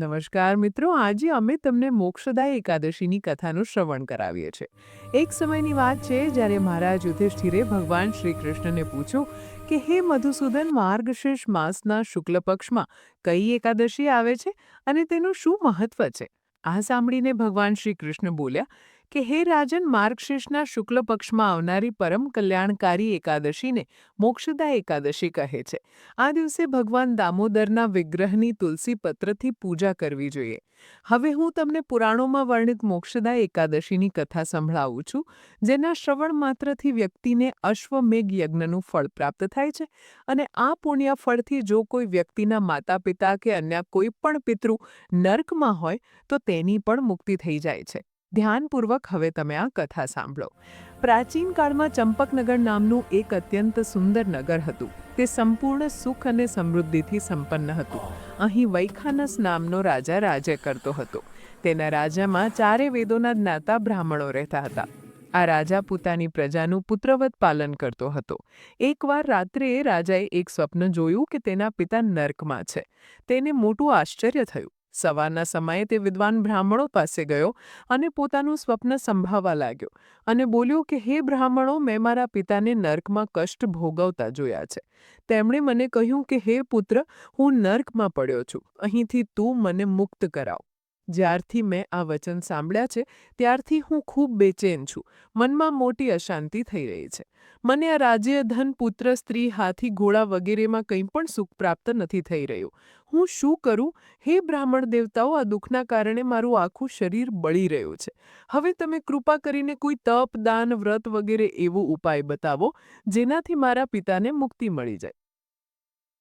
નમસ્કાર મિત્રો, આજે અમે તમને મોક્ષદાય એકાદશીની કથાનું શ્રવણ કરાવીએ છીએ. એક સમયની વાત છે, જ્યારે મહારાજ યુધિષ્ઠિરે ભગવાન શ્રી કૃષ્ણને પૂછ્યું કે, હે મધુસૂદન, માર્ગશીર્ષ માસના શુક્લ પક્ષમાં કઈ એકાદશી આવે છે અને તેનું શું મહત્વ છે? આ સાંભળીને ભગવાન શ્રી કૃષ્ણ બોલ્યા કે હે રાજન, માર્ગશીર્ષના શુક્લ પક્ષમાં આવનારી પરમ કલ્યાણકારી એકાદશીને મોક્ષદા એકાદશી કહે છે. આ દિવસે ભગવાન દામોદરના વિગ્રહની તુલસી પત્રથી પૂજા કરવી જોઈએ. હવે હું તમને પુરાણોમાં વર્ણિત મોક્ષદા એકાદશીની કથા સંભળાવું છું, જેના શ્રવણ માત્રથી વ્યક્તિને અશ્વમેઘ યજ્ઞનું ફળ પ્રાપ્ત થાય છે અને આ પુણ્ય ફળથી જો કોઈ વ્યક્તિના માતા પિતા કે અન્ય કોઈ પણ પિતૃ નર્કમાં હોય, તો તેની પણ મુક્તિ થઈ જાય છે. ધ્યાનપૂર્વક હવે તમે આ કથા સાંભળો. પ્રાચીન કાળમાં ચંપકનગર નામનું એક અત્યંત સુંદર નગર હતું. તે સંપૂર્ણ સુખ અને સમૃદ્ધિથી સંપન્ન હતું. અહીં વૈખાનસ નામનો રાજા રાજ્ય કરતો હતો. તેના રાજામાં ચારે વેદોના જ્ઞાતા બ્રાહ્મણો રહેતા હતા. આ રાજા પોતાની પ્રજાનું પુત્રવત પાલન કરતો હતો. એકવાર રાત્રે રાજાએ એક સ્વપ્ન જોયું કે તેના પિતા નર્કમાં છે. તેને મોટું આશ્ચર્ય થયું. સવારના સમયે તે વિદ્વાન બ્રાહ્મણો પાસે ગયો અને પોતાનું સ્વપ્ન સંભાવવા લાગ્યો અને બોલ્યો કે, હે બ્રાહ્મણો, મેં મારા પિતાને નર્કમાં કષ્ટ ભોગવતા જોયા છે. તેમણે મને કહ્યું કે, હે પુત્ર, હું નર્કમાં પડ્યો છું. અહીંથી તું મને મુક્ત કરાવ. જ્યારથી મેં આ વચન સાંભળ્યા છે, ત્યારથી હું ખૂબ બેચેન છું. મનમાં મોટી અશાંતિ થઈ રહી છે. મને આ રાજ્ય ધન પુત્ર સ્ત્રી હાથી ઘોડા વગેરેમાં કંઈ પણ સુખ પ્રાપ્ત નથી થઈ રહ્યું. હું શું કરું? હે બ્રાહ્મણ દેવતાઓ, આ દુઃખના કારણે મારું આખું શરીર બળી રહ્યું છે. હવે તમે કૃપા કરીને કોઈ તપ, દાન, વ્રત વગેરે એવો ઉપાય બતાવો, જેનાથી મારા પિતાને મુક્તિ મળી જાય.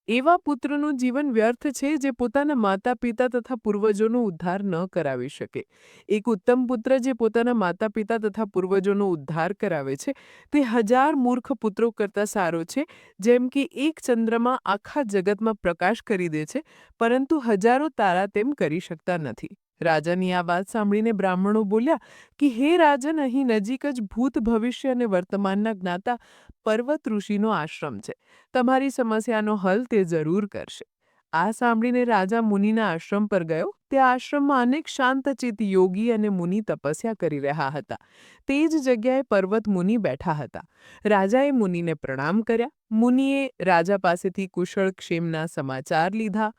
એવા પુત્રનું જીવન વ્યર્થ છે જે પોતાના માતા પિતા તથા પૂર્વજોનો ઉદ્ધાર ન કરાવી શકે. એક ઉત્તમ પુત્ર જે પોતાના માતા પિતા તથા પૂર્વજોનો ઉદ્ધાર કરાવે છે, તે હજાર મૂર્ખ પુત્રો કરતાં સારો છે, જેમ કે એક ચંદ્રમાં આખા જગતમાં પ્રકાશ કરી દે છે, પરંતુ હજારો તારા તેમ કરી શકતા નથી. રાજાની આ વાત સાંભળીને બ્રાહ્મણો બોલ્યા કે, હે રાજન અહીં નજીક જ ભૂત ભવિષ્ય અને વર્તમાનના જ્ઞાતા પર્વત ઋષિનો આશ્રમ છે. તમારી સમસ્યાનો હલ તે જરૂર કરશે. આ સાંભળીને રાજા મુનિના આશ્રમ પર ગયો. તે આશ્રમમાં અનેક શાંતચિત યોગી અને મુનિ તપસ્યા કરી રહ્યા હતા. તે જ જગ્યાએ પર્વત મુનિ બેઠા હતા. રાજાએ મુનિને પ્રણામ કર્યા. મુનિએ રાજા પાસેથી કુશળ ક્ષેમના સમાચાર લીધા.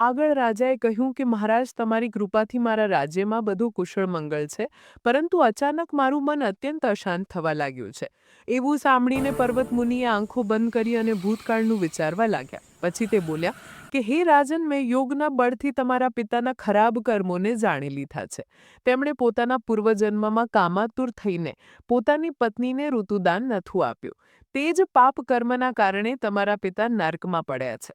આગળ રાજાએ કહ્યું કે, મહારાજ, તમારી કૃપાથી મારા રાજ્યમાં બધું કુશળ મંગળ છે, પરંતુ અચાનક મારું મન અત્યંત અશાંત થવા લાગ્યું છે. એવું સાંભળીને પર્વત મુનિએ આંખો બંધ કરી અને ભૂતકાળનું વિચારવા લાગ્યા. પછી તે બોલ્યા કે, હે રાજન, મેં યોગના બળથી તમારા પિતાના ખરાબ કર્મોને જાણી લીધા છે. તેમણે પોતાના પૂર્વજન્મમાં કામાતુર થઈને પોતાની પત્નીને ઋતુદાન નથું આપ્યું. તે જ પાપ કર્મના કારણે તમારા પિતા નર્કમાં પડ્યા છે.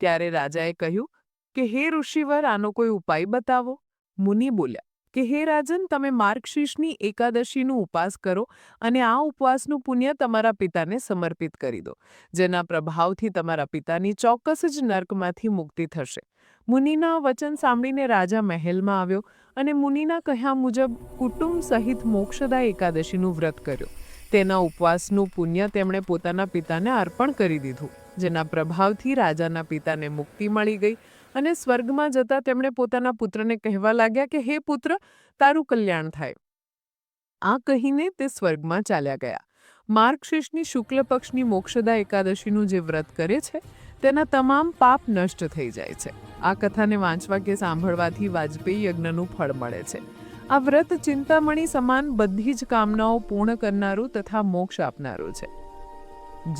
ત્યારે રાજાએ કહ્યું કે હે ઋષિવર, આનો કોઈ ઉપાય બતાવો? મુનિ બોલ્યા, કે હે રાજન, તમે માર્ગશીર્ષની એકાદશીનું ઉપવાસ કરો અને આ ઉપવાસનું પુણ્ય તમારા પિતાને સમર્પિત કરી દો. જેના પ્રભાવથી તમારા પિતાની ચોક્કસ જ નર્કમાંથી મુક્તિ થશે. મુનિના વચન સાંભળીને રાજા મહેલમાં આવ્યો અને મુનિના કહ્યા મુજબ કુટુંબ સહિત મોક્ષદા એકાદશીનું વ્રત કર્યું. તેના ઉપવાસનું પુણ્ય તેમણે પોતાના પિતાને અર્પણ કરી દીધું, જેના પ્રભાવથી રાજાના પિતાને મુક્તિ મળી ગઈ અને સ્વર્ગમાં જતા તેમણે પોતાના પુત્રને કહેવા લાગ્યા કે, હે પુત્ર, તારું કલ્યાણ થાય. આ કહીને તે સ્વર્ગમાં ચાલ્યા ગયા. માર્ગશીર્ષની શુક્લ પક્ષની મોક્ષદા એકાદશીનું જે વ્રત કરે છે, તેના તમામ પાપ નષ્ટ થઈ જાય છે. આ કથાને વાંચવા કે સાંભળવાથી વાજપેયી યજ્ઞનું ફળ મળે છે. આ વ્રત ચિંતામણી સમાન બધી જ કામનાઓ પૂર્ણ કરનારું તથા મોક્ષ આપનારું છે.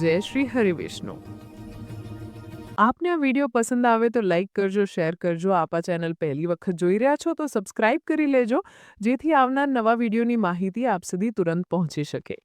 જય શ્રી હરિવિષ્ણુ. આપને આ વીડિયો પસંદ આવે તો લાઇક કરજો, શેર કરજો, આપ આ ચેનલ પહેલી વખત જોઈ રહ્યા છો તો સબસ્ક્રાઇબ કરી લેજો, જેથી આવનાર નવા વિડીયોની માહિતી આપ સુધી તુરંત પહોંચી શકે.